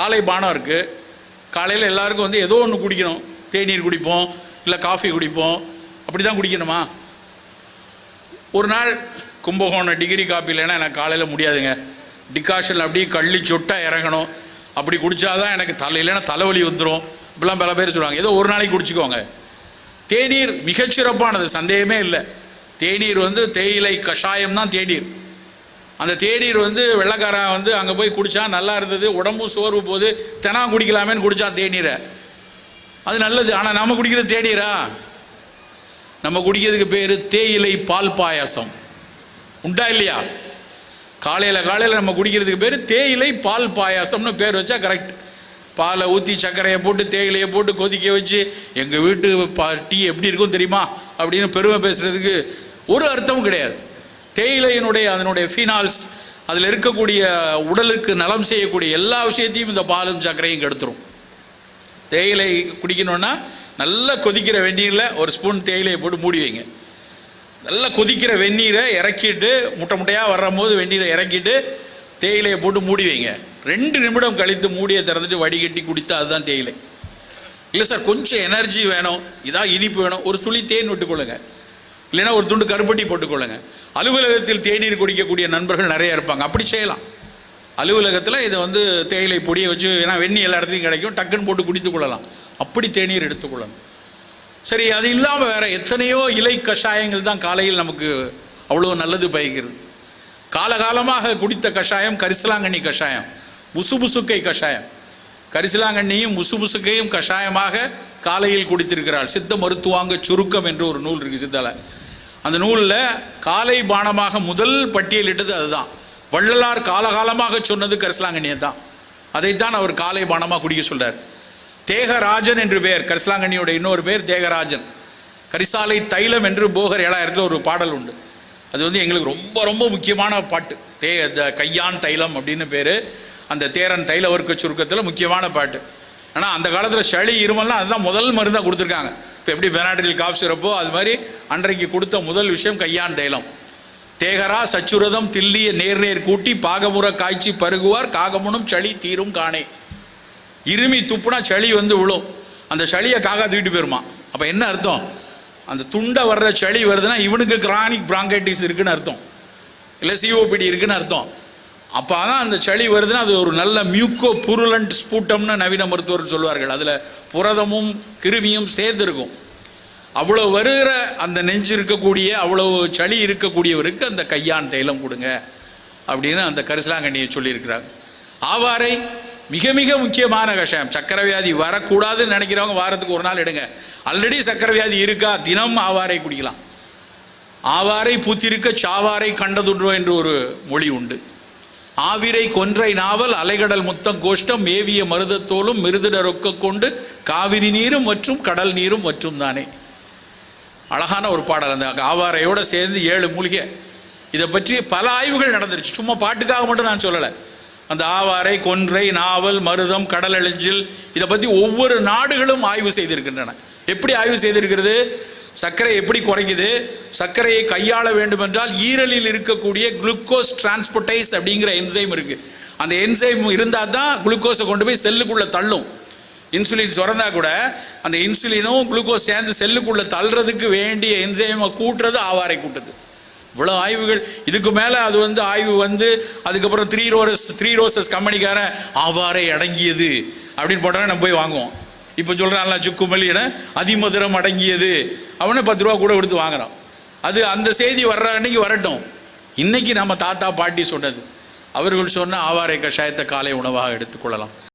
காலை பானம் இருக்குது காலையில் எல்லாருக்கும் வந்து ஏதோ ஒன்று குடிக்கணும். தேநீர் குடிப்போம் இல்லை காஃபி குடிப்போம். அப்படி தான் குடிக்கணுமா? ஒரு நாள் கும்பகோணம் டிகிரி காப்பி இல்லைன்னா எனக்கு காலையில் முடியாதுங்க. டிகாஷன் அப்படியே கள்ளி சொட்டாக இறங்கணும். அப்படி குடித்தாதான் எனக்கு தலை இல்லைன்னா தலைவலி வந்துடும் இப்படிலாம் பல பேர் சொல்லுவாங்க. ஏதோ ஒரு நாளைக்கு குடிச்சிக்கோங்க. தேநீர் மிகச்சிறப்பானது சந்தேகமே இல்லை. தேநீர் வந்து தேயிலை கஷாயம் தான் தேநீர். அந்த தேடீர் வந்து வெள்ளைக்காரன் வந்து அங்கே போய் குடித்தா நல்லா இருந்தது உடம்பு சோர்வு போது தெனா குடிக்கலாமேன்னு குடித்தான் தேநீரை. அது நல்லது. ஆனால் நம்ம குடிக்கிறது தேநீரா? நம்ம குடிக்கிறதுக்கு பேர் தேயிலை பால் பாயாசம். உண்டா இல்லையா? காலையில் காலையில் நம்ம குடிக்கிறதுக்கு பேர் தேயிலை பால் பாயாசம்னு பேர் வச்சா கரெக்ட் பாலை ஊற்றி சர்க்கரையை போட்டு தேயிலையை போட்டு கொதிக்க வச்சு எங்கள் வீட்டு பா டீ எப்படி இருக்கும் தெரியுமா? அப்படின்னு பெருமை பேசுகிறதுக்கு ஒரு அர்த்தமும் கிடையாது. தேயிலையினுடைய அதனுடைய ஃபினால்ஸ் அதில் இருக்கக்கூடிய உடலுக்கு நலம் செய்யக்கூடிய எல்லா விஷயத்தையும் இந்த பாலும் சர்க்கரையும் கெடுத்துரும். தேயிலை குடிக்கணுன்னா நல்லா கொதிக்கிற வெந்நீரில் ஒரு ஸ்பூன் தேயிலையை போட்டு மூடி வைங்க. நல்லா கொதிக்கிற வெந்நீரை இறக்கிட்டு முட்டை முட்டையாக வரும்போது வெந்நீரை இறக்கிட்டு தேயிலையை போட்டு மூடி வைங்க. ரெண்டு நிமிடம் கழித்து மூடியை திறந்துட்டு வடிகட்டி குடித்தா அதுதான் தேயிலை. இல்லை சார் கொஞ்சம் எனர்ஜி வேணும். இதான் இனிப்பு வேணும். ஒரு துளி தேன் விட்டுக்கொள்ளுங்கள் இல்லைன்னா ஒரு துண்டு கருப்பட்டி போட்டுக்கொள்ளுங்க. அலுவலகத்தில் தேநீர் குடிக்கக்கூடிய நண்பர்கள் நிறைய இருப்பாங்க. அப்படி செய்யலாம். அலுவலகத்தில் இதை வந்து தேயிலை பொடியை வச்சு ஏன்னா வெண்ணி எல்லா இடத்துலையும் கிடைக்கும். டக்குன்னு போட்டு குடித்து கொள்ளலாம். அப்படி தேநீர் எடுத்துக்கொள்ளணும் சரி அது இல்லாமல் வேற எத்தனையோ இலை கஷாயங்கள் தான் காலையில் நமக்கு அவ்வளோ நல்லது பயக்கிறது. காலகாலமாக குடித்த கஷாயம் கரிசலாங்கண்ணி கஷாயம் முசுபுசுக்கை கஷாயம். கரிசலாங்கண்ணியும் முசுமுசுக்கையும் கஷாயமாக காலையில் குடித்திருக்கிறாள். சித்த மருத்துவாங்க சுருக்கம் என்று ஒரு நூல் இருக்குது சித்தால. அந்த நூலில் காலை பானமாக முதல் பட்டியலிட்டது அதுதான். வள்ளலார் காலகாலமாக சொன்னது கரிசலாங்கண்ணியை தான். அதைத்தான் அவர் காலை பானமாக குடிக்க சொல்றார். தேகராஜன் என்று பெயர் கரிசலாங்கண்ணியோட இன்னொரு பேர் தேகராஜன். கரிசாலை தைலம் என்று போகர் ஏழாயிரத்தில் ஒரு பாடல் உண்டு. அது வந்து எங்களுக்கு ரொம்ப ரொம்ப முக்கியமான பாட்டு. தே த- கையான் தைலம் அப்படின்னு பேர். அந்த தேரன் தைல வர்க்க சுருக்கத்தில் முக்கியமான பாட்டு. ஆனால் அந்த காலத்தில் சளி இருமல்லாம் அதுதான் முதல் மருந்தாக கொடுத்துருக்காங்க. இப்போ எப்படி பெனாடில் காஃப் சிறப்போ அது மாதிரி அன்றைக்கு கொடுத்த முதல் விஷயம் கையான் தைலம். தேகரா சச்சுரதம் தில்லிய நேர் நேர் கூட்டி பாகமுற காய்ச்சி பருகுவார் காகமுனும் சளி தீரும் காணே. இருமி துப்புனா சளி வந்து விழும். அந்த சளியை காக்கா தூக்கிட்டு போயிருமா. அப்போ என்ன அர்த்தம்? அந்த துண்டை வர்ற சளி வருதுன்னா இவனுக்கு கிரானிக் பிராங்கைட்டிஸ் இருக்குன்னு அர்த்தம். இல்லை சிஓபிடி இருக்குன்னு அர்த்தம். அப்போ தான் அந்த சளி வருதுன்னா அது ஒரு நல்ல மியூக்கோ புருலண்ட் ஸ்பூட்டம்னு நவீன மருத்துவர் சொல்வார்கள். அதில் புரதமும் கிருமியும் சேர்ந்துருக்கும். அவ்வளோ வருகிற அந்த நெஞ்சு இருக்கக்கூடிய அவ்வளோ சளி இருக்கக்கூடியவருக்கு அந்த கையான் தைலம் கொடுங்க அப்படின்னு அந்த கரிசலாங்கண்ணியை சொல்லியிருக்கிறாங்க ஆவாரை மிக மிக முக்கியமான கஷாயம் சக்கரை வியாதி வரக்கூடாதுன்னு நினைக்கிறவங்க வாரத்துக்கு ஒரு நாள் எடுங்க. ஆல்ரெடி சக்கரை வியாதி இருக்கா? தினம் ஆவாரை குடிக்கலாம். ஆவாரை பூத்திருக்க சாவாரை கண்டதுண்டோ என்று ஒரு மொழி உண்டு. ஆவிரை கொன்றை நாவல் அலைகடல் முத்தம் கோஷ்டம் மேவிய மருதத்தோலும் மிருதிட ரொக்க கொண்டு காவிரி நீரும் மற்றும் கடல் நீரும் மற்றும் தானே. அழகான ஒரு பாடல் அந்த ஆவாரையோடு சேர்ந்து ஏழு மூலிகை. இதை பற்றி பல ஆய்வுகள் நடந்துருச்சு. சும்மா பாட்டுக்காக மட்டும் நான் சொல்லலை. அந்த ஆவாரை கொன்றை நாவல் மருதம் கடல் அழிஞ்சில் இதை பற்றி ஒவ்வொரு நாடுகளும் ஆய்வு செய்திருக்கின்றன. எப்படி ஆய்வு செய்திருக்கிறது? சர்க்கரை எப்படி குறைக்குது? சர்க்கரையை கையாள வேண்டுமென்றால் ஈரலில் இருக்கக்கூடிய குளுக்கோஸ் டிரான்ஸ்போர்டைஸ் அப்படிங்கிற என்சைம் இருக்கு. அந்த என்சைம் இருந்தால் தான் குளுக்கோஸை கொண்டு போய் செல்லுக்குள்ளே தள்ளும். இன்சுலின் சுரந்தா கூட அந்த இன்சுலினும் குளுக்கோஸ் சேர்ந்து செல்லுக்குள்ளே தள்ளுறதுக்கு வேண்டிய என்சைமை கூட்டுறது ஆவாரை கூட்டுது. இவ்வளோ ஆய்வுகள். இதுக்கு மேலே அது வந்து ஆய்வு வந்து அதுக்கப்புறம் த்ரீ ரோரஸ் த்ரீ ரோசஸ் கம்பெனிக்காரன் ஆவாரை அடங்கியது அப்படின்னு போட்டோன்னா நம்ம போய் வாங்குவோம். இப்போ சொல்கிறான்ல சுக்குமல்லி என அதிமதுரம் அடங்கியது. அவனை பத்து ரூபா கூட கொடுத்து வாங்குறான். அது அந்த செய்தி வர்ற அன்னைக்கு வரட்டும். இன்னைக்கு நம்ம தாத்தா பாட்டி சொன்னது. அவர்கள் சொன்ன ஆவாரை கஷாயத்தை காலை உணவாக எடுத்துக்கொள்ளலாம்